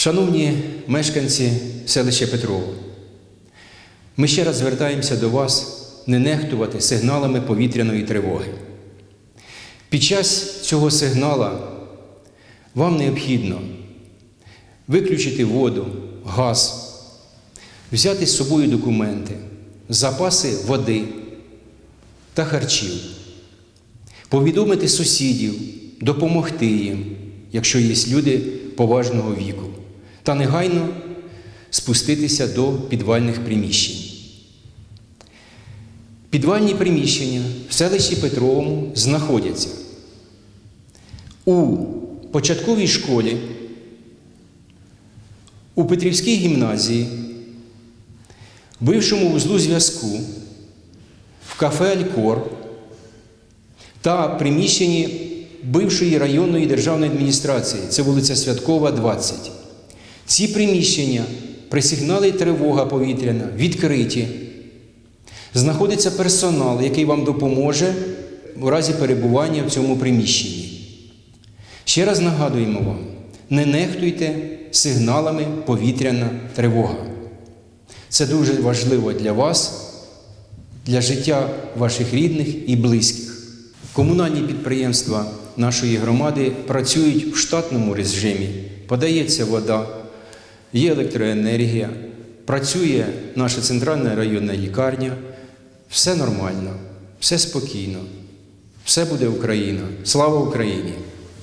Шановні мешканці селища Петрово, ми ще раз звертаємося до вас не нехтувати сигналами повітряної тривоги. Під час цього сигнала вам необхідно виключити воду, газ, взяти з собою документи, запаси води та харчів, повідомити сусідів, допомогти їм, якщо є люди поважного віку, та негайно спуститися до підвальних приміщень. Підвальні приміщення в селищі Петровому знаходяться у початковій школі, у Петрівській гімназії, бившому вузлу зв'язку, в кафе Алькор та приміщенні бившої районної державної адміністрації, це вулиця Святкова, 20. Ці приміщення при сигналі тривога повітряна відкриті. Знаходиться персонал, який вам допоможе у разі перебування в цьому приміщенні. Ще раз нагадуємо вам: не нехтуйте сигналами повітряна тривога. Це дуже важливо для вас, для життя ваших рідних і близьких. Комунальні підприємства нашої громади працюють в штатному режимі. Подається вода, є електроенергія, працює наша центральна районна лікарня. Все нормально, все спокійно, все буде Україна. Слава Україні!